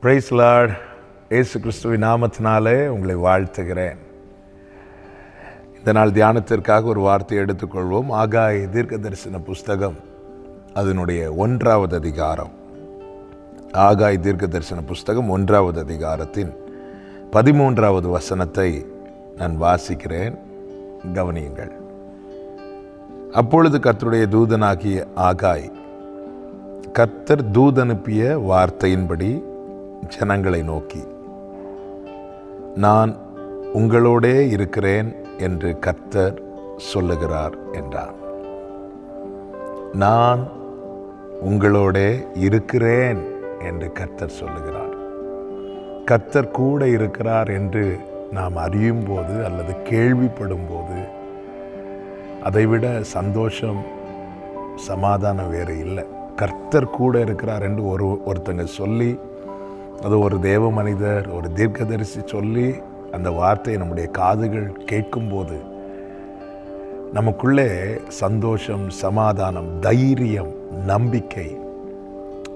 Price Lord இயேசு கிறிஸ்துவின் நாமத்தினாலே உங்களை வாழ்த்துகிறேன். இந்த நாள் தியானத்திற்காக ஒரு வார்த்தையை எடுத்துக்கொள்வோம். ஆகாய தீர்க்க தரிசன புஸ்தகம் அதனுடைய ஒன்றாவது அதிகாரம். ஆகாய் தீர்க்க தரிசன புஸ்தகம் ஒன்றாவது அதிகாரத்தின் பதிமூன்றாவது வசனத்தை நான் வாசிக்கிறேன். கவனியுங்கள். அப்பொழுது கர்த்தருடைய தூதனாகிய ஆகாய் கர்த்தர் தூதனுப்பிய வார்த்தையின்படி ஜனங்களை நோக்கி நான் உங்களோடே இருக்கிறேன் என்று கர்த்தர் சொல்லுகிறார் என்றார். நான் உங்களோடே இருக்கிறேன் என்று கர்த்தர் சொல்லுகிறார். கர்த்தர் கூட இருக்கிறார் என்று நாம் அறியும் போது அல்லது கேள்விப்படும் போது அதைவிட சந்தோஷம் சமாதானம் வேறு இல்லை. கர்த்தர் கூட இருக்கிறார் என்று ஒரு ஒருத்தங்க சொல்லி அது ஒரு தேவ மனிதர் ஒரு தீர்க்கதரிசி சொல்லி அந்த வார்த்தையை நம்முடைய காதுகள் கேட்கும்போது நமக்குள்ளே சந்தோஷம் சமாதானம் தைரியம் நம்பிக்கை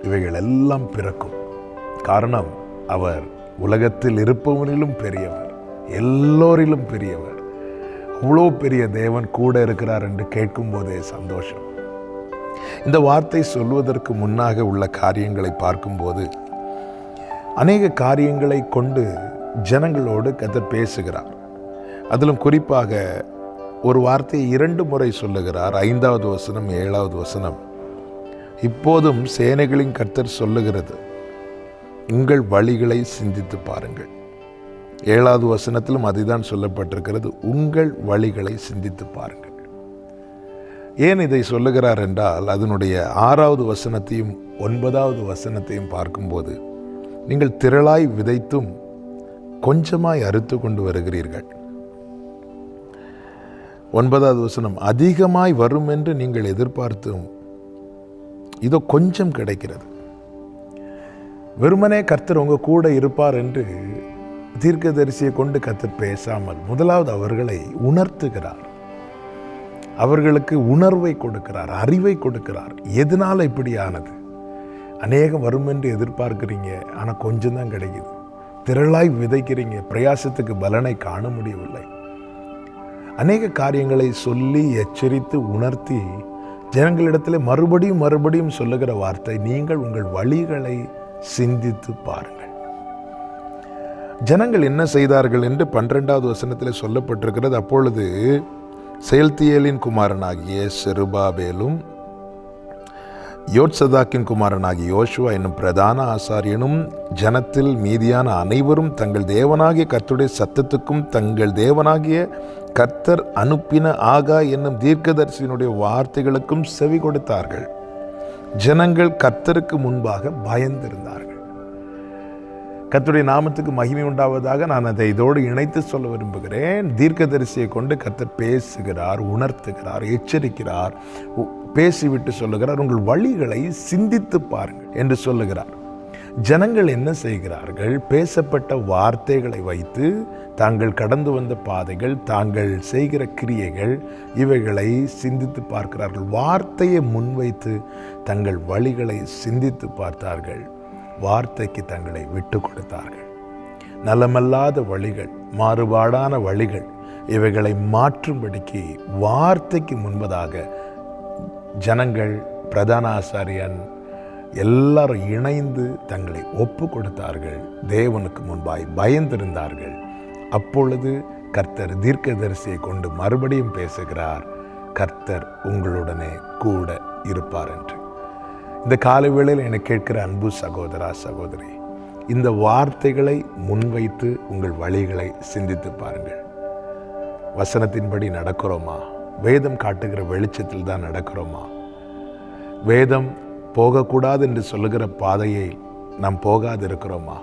இவைகள் எல்லாம் பிறக்கும். காரணம் அவர் உலகத்தில் இருப்பவனிலும் பெரியவர் எல்லோரிலும் பெரியவர். அவ்வளோ பெரிய தேவன் கூட இருக்கிறார் என்று கேட்கும்போதே சந்தோஷம். இந்த வார்த்தை சொல்வதற்கு முன்னாக உள்ள காரியங்களை பார்க்கும்போது அநேக காரியங்களை கொண்டு ஜனங்களோடு கத்தர் பேசுகிறார். அதிலும் குறிப்பாக ஒரு வார்த்தையை இரண்டு முறை சொல்லுகிறார். ஐந்தாவது வசனம் ஏழாவது வசனம். இப்போதும் சேனைகளின் கர்த்தர் சொல்லுகிறது. உங்கள் வழிகளை சிந்தித்து பாருங்கள். ஏழாவது வசனத்திலும் அதுதான் சொல்லப்பட்டிருக்கிறது. உங்கள் வழிகளை சிந்தித்து பாருங்கள். ஏன் இதை சொல்லுகிறார் என்றால் அதனுடைய ஆறாவது வசனத்தையும் ஒன்பதாவது வசனத்தையும் பார்க்கும்போது நீங்கள் திரளாய் விதைத்தும் கொஞ்சமாய் அறுத்து கொண்டு வருகிறீர்கள். ஒன்பதாவது வசனம் அதிகமாய் வரும் என்று நீங்கள் எதிர்பார்த்தும் இதோ கொஞ்சம் கிடைக்கிறது. வெறுமனே கர்த்தர் உங்க கூட இருப்பார் என்று தீர்க்கதரிசியை கொண்டு கர்த்தர் பேசாமல் முதலாவது அவர்களை உணர்த்துகிறார். அவர்களுக்கு உணர்வை கொடுக்கிறார் அறிவை கொடுக்கிறார். எதனால் இப்படி ஆனது அநேகம் வரும் என்று எதிர்பார்க்குறீங்க ஆனால் கொஞ்சம் தான் கிடைக்குது. திரளாய் விதைக்கிறீங்க பிரயாசத்துக்கு பலனை காண முடியவில்லை. அநேக காரியங்களை சொல்லி எச்சரித்து உணர்த்தி ஜனங்களிடத்தில் மறுபடியும் மறுபடியும் சொல்லுகிற வார்த்தை நீங்கள் உங்கள் வழிகளை சிந்தித்து பாருங்கள். ஜனங்கள் என்ன செய்தார்கள் என்று பன்னிரெண்டாவது வசனத்தில் சொல்லப்பட்டிருக்கிறது. அப்பொழுது செயல்தியலின் குமாரனாகிய செருபாபேலும் யோட்சதாக்கின் குமாரனாகிய யோசுவா என்னும் பிரதான ஆசாரியனும் ஜனத்தில் மீதியான அனைவரும் தங்கள் தேவனாகிய கர்த்தருடைய சத்தத்துக்கும் தங்கள் தேவனாகிய கர்த்தர் அனுப்பின ஆகா என்னும் தீர்க்கதரிசியினுடைய வார்த்தைகளுக்கும் செவி கொடுத்தார்கள். ஜனங்கள் கர்த்தருக்கு முன்பாக பயந்திருந்தார்கள். கர்த்தருடைய நாமத்துக்கு மகிமை உண்டாவதாக நான் அதை இதோடு இணைத்து சொல்ல விரும்புகிறேன். தீர்க்கதரிசியை கொண்டு கர்த்தர் பேசுகிறார் உணர்த்துகிறார் எச்சரிக்கிறார். உ- பேசிவிட்டு சொல்லுகிறார் உங்கள் வழிகளை சிந்தித்து பாருங்கள் என்று சொல்லுகிறார். ஜனங்கள் என்ன செய்கிறார்கள்? பேசப்பட்ட வார்த்தைகளை வைத்து தாங்கள் கடந்து வந்த பாதைகள் தாங்கள் செய்கிற கிரியைகள் இவைகளை சிந்தித்து பார்க்கிறார்கள். வார்த்தையை முன்வைத்து தங்கள் வழிகளை சிந்தித்து பார்த்தார்கள். வார்த்தைக்கு தங்களை விட்டு கொடுத்தார்கள். நலமல்லாத வழிகள் மாறுபாடான வழிகள் இவைகளை மாற்றும்படிக்கு வார்த்தைக்கு முன்பதாக ஜனங்கள் பிரதான ஆசாரியன் எல்லாரும் இணைந்து தங்களை ஒப்பு கொடுத்தார்கள் தேவனுக்கு முன்பாய் பயந்திருந்தார்கள். அப்பொழுது கர்த்தர் தீர்க்கதரிசியை கொண்டு மறுபடியும் பேசுகிறார். கர்த்தர் உங்களுடனே கூட இருப்பார் என்று. இந்த காலை வேளையில் என்னை கேட்கிற அன்பு சகோதரா சகோதரி இந்த வார்த்தைகளை முன்வைத்து உங்கள் வழிகளை சிந்தித்து பாருங்கள். வசனத்தின்படி நடக்கிறோமா? வேதம் காட்டுகிற வெளிச்சத்தில் தான் நடக்கிறோமா? வேதம் போகக்கூடாது என்று சொல்லுகிற பாதையை நாம் போகாது இருக்கிறோமா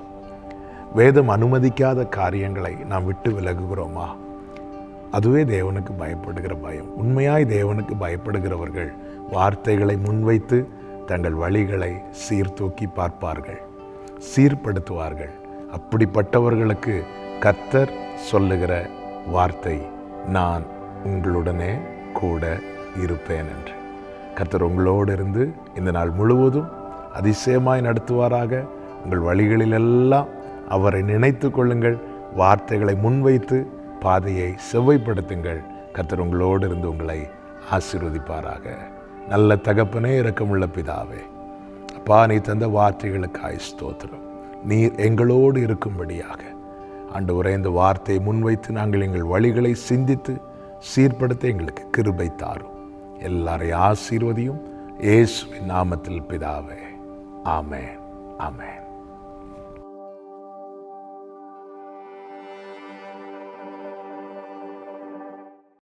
வேதம் அனுமதிக்காத காரியங்களை நாம் விட்டு விலகுகிறோமா? அதுவே தேவனுக்கு பயப்படுகிற பயம். உண்மையாய் தேவனுக்கு பயப்படுகிறவர்கள் வார்த்தைகளை முன்வைத்து தங்கள் வழிகளை சீர்தூக்கி பார்ப்பார்கள் சீர்படுத்துவார்கள். அப்படிப்பட்டவர்களுக்கு கர்த்தர் சொல்லுகிற வார்த்தை நான் உங்களுடனே கூட இருப்பேன் என்று கர்த்தர் உங்களோடு இருந்து இந்த நாள் முழுவதும் அதிசயமாய் நடத்துவாராக. உங்கள் வழிகளிலெல்லாம் அவரை நினைத்து கொள்ளுங்கள். வார்த்தைகளை முன்வைத்து பாதையை செவ்வைப்படுத்துங்கள். கர்த்தர் உங்களோடு இருந்து உங்களை ஆசீர்வதிப்பாராக. நல்ல தகப்பனே இரக்கமுள்ள பிதாவே அப்பா நீ தந்த வார்த்தைகளுக்காய் ஸ்தோத்திரம். நீர் எங்களோடு இருக்கும்படியாக. ஆண்டவரே இந்த வார்த்தையை முன்வைத்து நாங்கள் எங்கள் வழிகளை சிந்தித்து சீர்படுத்த எங்களுக்கு கிருபை தாரும். எல்லாரையும் ஆசீர்வதியும் இயேசுவின் நாமத்தில் பிதாவே. ஆமென். ஆமென்.